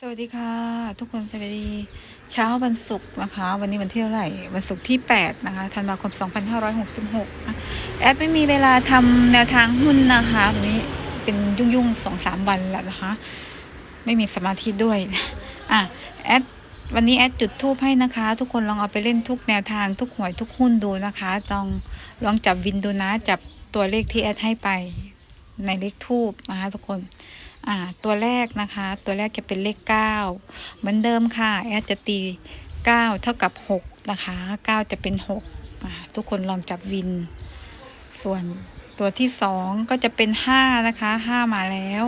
สวัสดีค่ะ ทุกคนสวัสดี เช้าวันศุกร์นะคะ วันนี้วันที่เท่าไหร่วันศุกร์ที่ 8 นะคะธันวาคม 2566นะแอดไม่มีเวลาทำแนวทางหุ้นนะคะวันนี้เป็นยุ่งๆสองสามวันแล้วนะคะ ไม่มีสมาธิด้วยอะแอดวันนี้แอดจุดทูปให้นะคะ ทุกคนลองเอาไปเล่นทุกแนวทางทุกหวยทุกหุ้นดูนะคะ ลองลองจับวินดูนะ จับตัวเลขที่แอดให้ไป ในเลขทูปนะคะทุกคนอ่าตัวแรกนะคะ ตัวแรกจะเป็นเลข 9 เหมือนเดิมค่ะ แอดจะตี 9 เท่ากับ 6 นะคะ 9 จะเป็น6อ่าทุกคนลองจับวิน ส่วนตัวที่ 2 ก็จะเป็น 5 นะคะ 5 มาแล้ว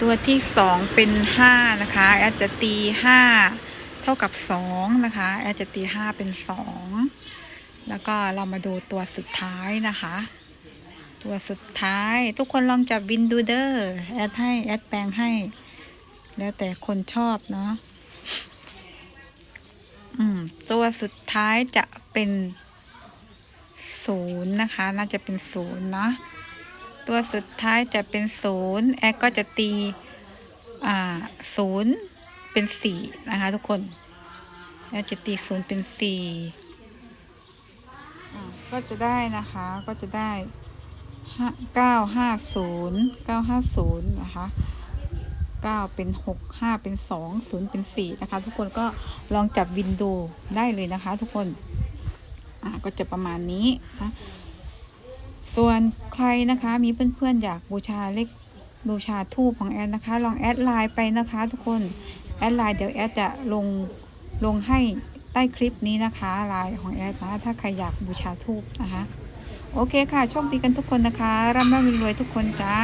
ตัวที่ 2 เป็น 5 นะคะ แอดจะตี 5 เท่ากับ 2 นะคะ แอดจะตี 5 เป็น 2 แล้วก็เรามาดูตัวสุดท้ายนะคะ ตัวสุดท้ายทุกคนลองจับวินดูเดอร์แอดให้แอดแปลงให้ แล้วแต่คนชอบเนาะอืมตัวสุดท้ายจะเป็นศูนย์นะคะ น่าจะเป็นศูนย์เนาะตัวสุดท้ายจะเป็นศูนย์แอดก็จะตีอ่าศูนย์เป็นสี่นะคะทุกคนแอดจะตีศูนย์เป็นสี่ ก็จะได้นะคะก็จะได้ห้าเก้าห้าศูนย์เก้าห้าศูนย์นะคะเก้าเป็นหกห้าเป็นสองศูนย์เป็นสี่นะคะ ทุกคนก็ลองจับวินดูได้เลยนะคะ ทุกคนอ่าก็จะประมาณนี้นะส่วนใครนะคะมีเพื่อนๆอยากบูชาเลขบูชาทูปของแอดนะคะ ลองแอดไลน์ไปนะคะ ทุกคนแอดไลน์เดี๋ยวแอดจะลงลงให้ ใต้คลิปนี้นะคะลายของแอร์นะถ้าใครอยากบูชาทูปนะคะ โอเคค่ะ โชคดีกันทุกคนนะคะร่ำร่ำรวยทุกคนจ้า